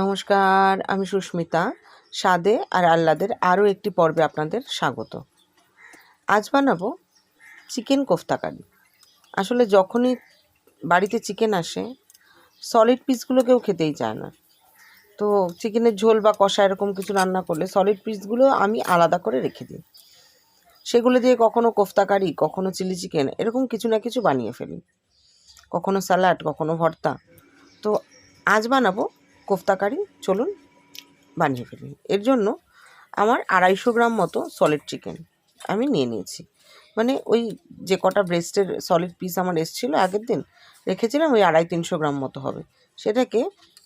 নমস্কার, আমি সুস্মিতা স্বাদে আর আহ্লাদের আরও একটি পর্বে আপনাদের স্বাগত। আজ বানাবো চিকেন কোফতা কারি। আসলে যখনই বাড়িতে চিকেন আসে সলিড পিসগুলো কেউ খেতেই চায় না। তো চিকেনের ঝোল বা কষা এরকম কিছু রান্না করলে সলিড পিসগুলো আমি আলাদা করে রেখে দিই। সেগুলো দিয়ে কখনো কোফতা কারি, কখনো চিলি চিকেন, এরকম কিছু না কিছু বানিয়ে ফেলি। কখনো স্যালাড, কখনো ভর্তা। তো আজ বানাবো কোফতা কারি চলুন বানিয়ে ফেলি এর জন্য আমার আড়াইশো গ্রাম মতো সলিড চিকেন আমি নিয়ে নিয়েছি। মানে ওই যে কটা ব্রেস্টের সলিড পিস আমার এসেছিল আগের দিন, রেখেছিলাম ওই আড়াই তিনশো গ্রাম মতো হবে। সেটাকে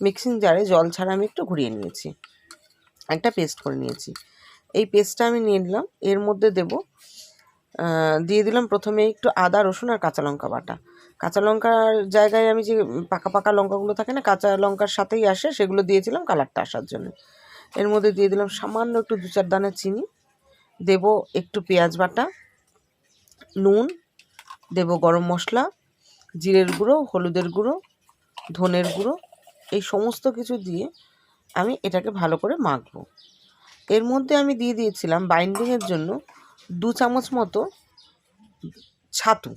মিক্সিং জারে জল ছাড়া আমি একটু ঘুরিয়ে নিয়েছি। একটা পেস্ট করে নিয়েছি। এই পেস্টটা আমি নিয়ে নিলাম। এর মধ্যে দেব দিয়ে দিলাম প্রথমে একটু আদা, রসুন আর কাঁচা লঙ্কা বাটা। কাঁচা লঙ্কার জায়গায় আমি যে পাকা পাকা লঙ্কাগুলো থাকে না, কাঁচা লঙ্কার সাথেই আসে, সেগুলো দিয়েছিলাম কালারটা আসার জন্য। এর মধ্যে দিয়ে দিলাম সামান্য একটু দু চার দানা চিনি, দেব একটু পেঁয়াজ বাটা, নুন, দেব গরম মশলা, জিরের গুঁড়ো, হলুদের গুঁড়ো, ধনের গুঁড়ো, এই সমস্ত কিছু দিয়ে আমি এটাকে ভালো করে মাখবো। এর মধ্যে আমি দিয়ে দিয়েছিলাম বাইন্ডিংয়ের জন্য দু চামচ মতো ছাতু।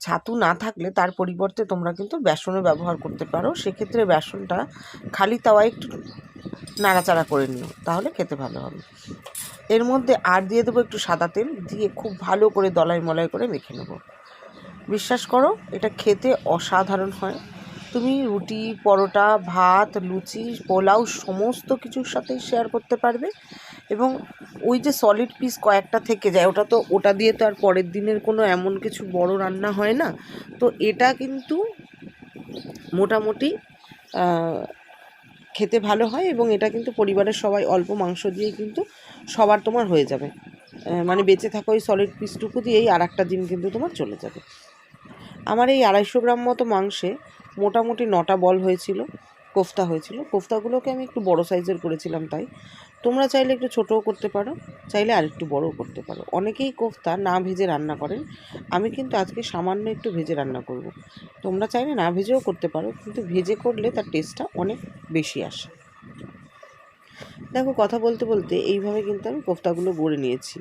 ছাতু না থাকলে তার পরিবর্তে তোমরা কিন্তু বেসনও ব্যবহার করতে পারো। সেক্ষেত্রে বেসনটা খালি তাওয়ায় একটু নাড়াচাড়া করে নিও, তাহলে খেতে ভালো হবে। এর মধ্যে আর দিয়ে দেবো একটু সাদা তেল, দিয়ে খুব ভালো করে দলাই মলাই করে মেখে নেব। বিশ্বাস করো, এটা খেতে অসাধারণ হয়। তুমি রুটি, পরোটা, ভাত, লুচি, পোলাও সমস্ত কিছুর সাথেই শেয়ার করতে পারবে এবং ওই যে সলিড পিস কয়েকটা থেকে যায়, ওটা তো, ওটা দিয়ে তো আর পরের দিনের কোনো এমন কিছু বড় রান্না হয় না। তো এটা কিন্তু মোটামুটি খেতে ভালো হয় এবং এটা কিন্তু পরিবারের সবাই অল্প মাংস দিয়েই কিন্তু সবার তোমার হয়ে যাবে। মানে বেঁচে থাকা ওই সলিড পিসটুকু দিয়েই আর একটা দিন কিন্তু তোমার চলে যাবে। আমার এই আড়াইশো গ্রাম মতো মাংসে মোটামুটি নটা বল হয়েছিল, কোফতা হয়েছিল। কোফতাগুলোকে আমি একটু বড় সাইজের করেছিলাম তাই। তোমরা চাইলে একটু ছোটও করতে পারো, চাইলে আর একটু বড়ও করতে পারো। অনেকেই কোফতা না ভেজে রান্না করেন। আমি কিন্তু আজকে সামান্য একটু ভেজে রান্না করব। তোমরা চাইলে না ভেজেও করতে পারো, কিন্তু ভেজে করলে তার টেস্টটা অনেক বেশি আসে। দেখো, কথা বলতে বলতে এইভাবে কিন্তু আমি কোফতাগুলো গড়ে নিয়েছি।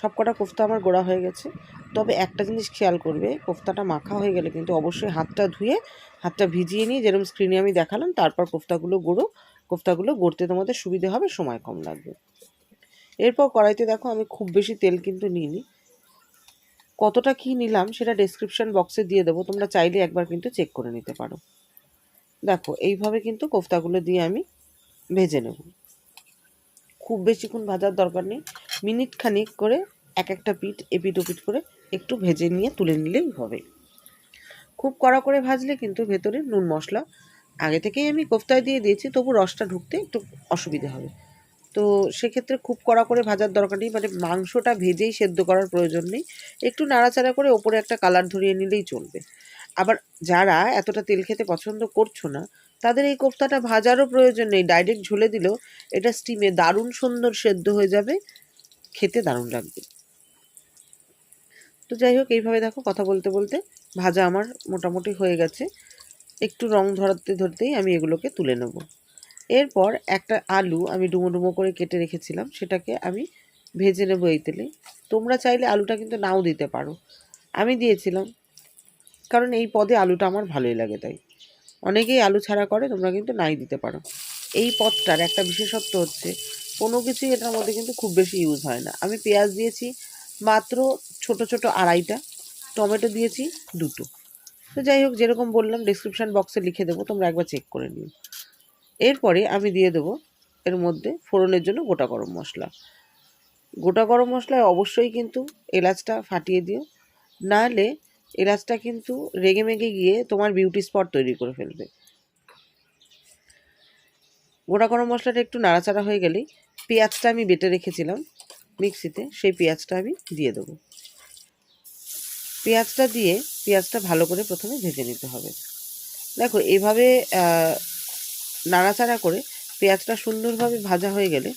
সব কটা কোফতা আমার গোড়া হয়ে গেছে। তবে একটা জিনিস খেয়াল করবে, কোফতাটা মাখা হয়ে গেলে কিন্তু অবশ্যই হাতটা ধুয়ে, হাতটা ভিজিয়ে নিয়ে যেরকম স্ক্রিনে আমি দেখালাম, তারপর কোফতাগুলো গড়ো, কোফতাগুলো গড়তে তোমাদের সুবিধে হবে, সময় কম লাগবে। এরপর কড়াইতে দেখো আমি খুব বেশি তেল কিন্তু নিইনি। কতটা কী নিলাম সেটা ডেসক্রিপশান বক্সে দিয়ে দেবো, তোমরা চাইলে একবার কিন্তু চেক করে নিতে পারো। দেখো, এইভাবে কিন্তু কোফতাগুলো দিয়ে আমি ভেজে নেব। খুব বেশিক্ষণ ভাজার দরকার নেই। মিনিট খানিক করে এক একটা পিঠ এপিট ওপিট করে একটু ভেজে নিয়ে তুলে নিলেই হবে। খুব কড়া করে ভাজলে কিন্তু ভেতরে নুন, মশলা আগে থেকেই আমি কোফতায় দিয়ে দিয়েছি, তবু রসটা ঢুকতে একটু অসুবিধে হবে। তো সেক্ষেত্রে খুব কড়া করে ভাজার দরকার নেই মানে মাংসটা ভেজেই সেদ্ধ করার প্রয়োজন নেই। একটু নাড়াচাড়া করে ওপরে একটা কালার ধরিয়ে নিলেই চলবে। আবার যারা এতটা তেল খেতে পছন্দ করছ না তাদের এই কোফতাটা ভাজারও প্রয়োজন নেই। ডাইরেক্ট ঝুলে দিলেও এটা স্টিমে দারুণ সুন্দর সেদ্ধ হয়ে যাবে। খেতে দারুণ লাগবে। তো যাই হোক, এইভাবে দেখো কথা বলতে বলতে ভাজা আমার মোটামুটি হয়ে গেছে। একটু রং ধরাতে ধরতেই আমি এগুলোকে তুলে নেব। এরপর একটা আলু আমি ডুমো ডুমো করে কেটে রেখেছিলাম, সেটাকে আমি ভেজে নেব এই তেলে। তোমরা চাইলে আলুটা কিন্তু নাও দিতে পারো। আমি দিয়েছিলাম, কারণ এই পদে আলুটা আমার ভালোই লাগে তাই। অনেকেই আলু ছাড়া করে, তোমরা কিন্তু নাই দিতে পারো। এই পদটার একটা বিশেষত্ব হচ্ছে, কোনো কিছুই এটার মধ্যে কিন্তু খুব বেশি ইউজ হয় না। আমি পেঁয়াজ দিয়েছি, মাত্র ছোট ছোট আড়াইটা, টমেটো দিয়েছি, দুটো। তো যাই হোক, যেরকম বললাম ডিসক্রিপশান বক্সে লিখে দেবো, তোমরা একবার চেক করে নিও। এরপরে আমি দিয়ে দেবো, এর মধ্যে ফোড়নের জন্য গোটা গরম মশলা। গোটা গরম মশলায় অবশ্যই কিন্তু এলাচটা ফাটিয়ে দিও। নাহলে এলাচটা কিন্তু রেগে মেগে গিয়ে তোমার বিউটি স্পট তৈরি করে ফেলবে। গোটা গরম মশলাটা একটু নাড়াচাড়া হয়ে গেলেই পেঁয়াজটা আমি বেটে রেখেছিলাম মিক্সিতে, সেই পেঁয়াজটা আমি দিয়ে দেবো। পেঁয়াজটা দিয়ে পেঁয়াজটা ভালো করে প্রথমে ভেজে নিতে হবে। দেখো, এভাবে নাড়াচাড়া করে পেঁয়াজটা সুন্দরভাবে ভাজা হয়ে গেলে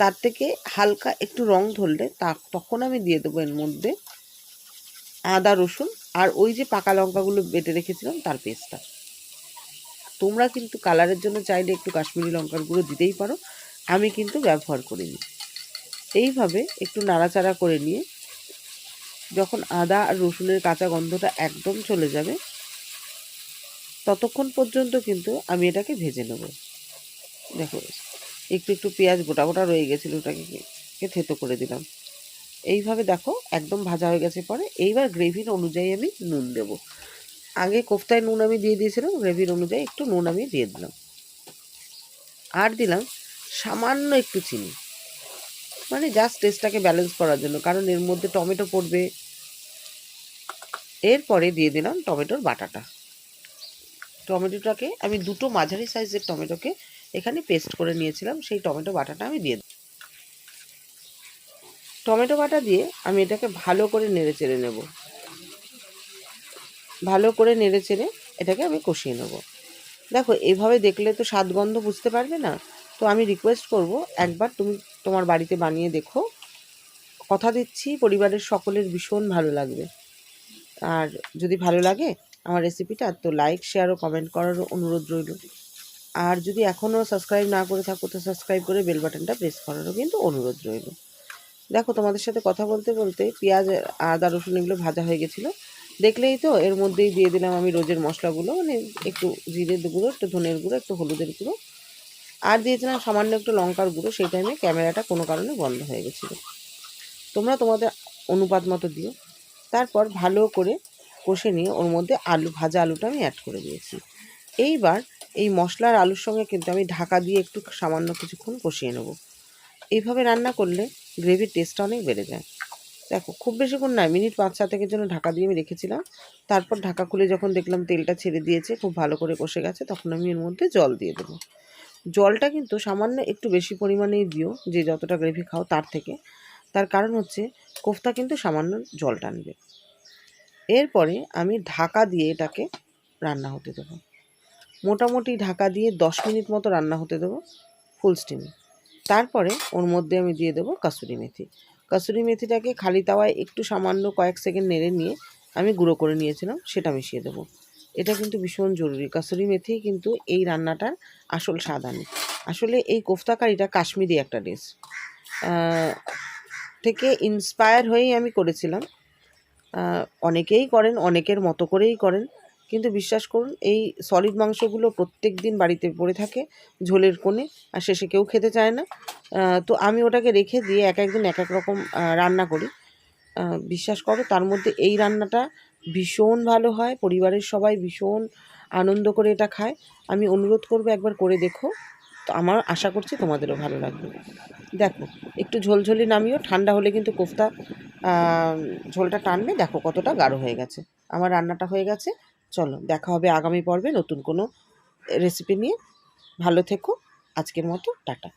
তার থেকে হালকা একটু রং ধরলে তা, তখন আমি দিয়ে দেবো এর মধ্যে আদা, রসুন আর ওই যে পাকা লঙ্কাগুলো বেটে রেখেছিলাম, তার পেস্টটা। তোমরা কিন্তু কালারের জন্য চাইলে একটু কাশ্মীরি লঙ্কার গুঁড়ো দিতেই পারো। আমি কিন্তু ব্যবহার করিনি। এইভাবে একটু নাড়াচাড়া করে নিয়ে যখন আদা আর রসুনের কাঁচা গন্ধটা একদম চলে যাবে, ততক্ষণ পর্যন্ত কিন্তু আমি এটাকে ভেজে নেব। দেখো, একটু একটু পেঁয়াজ গোটা গোটা রয়ে গেছিল, ওটাকে থেতো করে দিলাম। এইভাবে দেখো একদম ভাজা হয়ে গেছে পরে। এইবার গ্রেভির অনুযায়ী আমি নুন দেব। আগে কোফতায় নুন আমি দিয়ে দিয়েছিলাম গ্রেভির অনুযায়ী একটু নুন আমি দিয়ে দিলাম। আর দিলাম সামান্য একটু চিনি। মানে জাস্ট টেস্টটাকে ব্যালেন্স করার জন্য, কারণ এর মধ্যে টমেটো পড়বে। এরপরে দিয়ে দিলাম টমেটোর বাটাটা। টমেটোটাকে আমি দুটো মাঝারি সাইজের টমেটোকে এখানে পেস্ট করে নিয়েছিলাম, সেই টমেটো বাটাটা আমি দিয়ে টমেটো বাটা দিয়ে আমি এটাকে ভালো করে নেড়ে চেড়ে নেব। ভালো করে নেড়ে চেড়ে এটাকে আমি কষিয়ে নেব। দেখো এইভাবে দেখলে তো স্বাদ গন্ধ বুঝতে পারবে না। তো আমি রিকোয়েস্ট করব, একবার তুমি তোমার বাড়িতে বানিয়ে দেখো। কথা দিচ্ছি, পরিবারের সকলের ভীষণ ভালো লাগবে। আর যদি ভালো লাগে, আমার রেসিপিটা তো লাইক শেয়ার ও কমেন্ট করারও অনুরোধ রইল। আর যদি এখনও সাবস্ক্রাইব না করে থাকো, তো সাবস্ক্রাইব করে বেল বাটনটা প্রেস করারও কিন্তু অনুরোধ রইল। দেখো, তোমাদের সাথে কথা বলতে বলতে পেঁয়াজ আদা রসুন এগুলো ভাজা হয়ে গেছিল। দেখলেই তো এর মধ্যেই দিয়ে দিলাম আমি রোজের মশলাগুলো মানে একটু জিরের গুঁড়ো, একটু ধনের গুঁড়ো, একটু হলুদের গুঁড়ো। আর দিয়েছিলাম সামান্য একটু লঙ্কার গুঁড়ো, সেই টাইমে ক্যামেরাটা কোনো কারণে বন্ধ হয়ে গেছিল। তোমরা তোমাদের অনুপাত মতো দিও। তারপর ভালো করে কষে নিয়ে ওর মধ্যে আলু, ভাজা আলুটা আমি অ্যাড করে দিয়েছি। এইবার এই মশলার আলুর সঙ্গে কিন্তু আমি ঢাকা দিয়ে একটু সামান্য কিছুক্ষণ কষিয়ে নেব। এইভাবে রান্না করলে গ্রেভির টেস্টটা অনেক বেড়ে যায়। দেখো, খুব বেশিক্ষণ নয়, মিনিট পাঁচ সাতেকের জন্য ঢাকা দিয়ে আমি রেখেছিলাম। তারপর ঢাকা খুলে যখন দেখলাম তেলটা ছেড়ে দিয়েছে, খুব ভালো করে কষে গেছে, তখন আমি এর মধ্যে জল দিয়ে দেবো। জলটা কিন্তু সামান্য একটু বেশি পরিমাণেই দিও, যে যতটা গ্রেভি খাও তার থেকে। তার কারণ হচ্ছে, কোফতা কিন্তু সামান্য জল টানবে। এরপরে আমি ঢাকা দিয়ে এটাকে রান্না হতে দেবো। মোটামুটি ঢাকা দিয়ে দশ মিনিট মতো রান্না হতে দেবো ফুল স্টিমে তারপরে ওর মধ্যে আমি দিয়ে দেবো কাসুরি মেথি। কাসুরি মেথিটাকে খালি তাওয়ায় একটু সামান্য কয়েক সেকেন্ড নেড়ে নিয়ে আমি গুঁড়ো করে নিয়েছিলাম, সেটা মিশিয়ে দেবো। এটা কিন্তু ভীষণ জরুরি। কাসুরি মেথি কিন্তু এই রান্নাটার আসল স্বাদ আনে আসলে এই কোফতা কারিটা কাশ্মীরি একটা ডিশ থেকে ইন্সপায়ার হয়েই আমি করেছিলাম। অনেকেই করেন, অনেকের মতো করেই করেন। কিন্তু বিশ্বাস করুন, এই সলিড মাংসগুলো প্রত্যেক দিন বাড়িতে পড়ে থাকে ঝোলের কোণে, আর শেষে কেউ খেতে চায় না। তো আমি ওটাকে রেখে দিয়ে এক একদিন এক এক রকম রান্না করি। বিশ্বাস করো, তার মধ্যে এই রান্নাটা ভীষণ ভালো হয়, পরিবারের সবাই ভীষণ আনন্দ করে এটা খায়। আমি অনুরোধ করব একবার করে দেখো, তো আমার আশা করছি তোমাদেরও ভালো লাগবে। দেখো, একটু ঝোলঝলি নামিও, ঠান্ডা হলে কিন্তু কোফতা ঝোলটা টানবে, দেখো কতটা গাঢ় হয়ে গেছে। আমার রান্নাটা হয়ে গেছে চলো দেখা হবে আগামী পর্বে নতুন কোনো রেসিপি নিয়ে। ভালো থেকো আজকের মতো টাটা।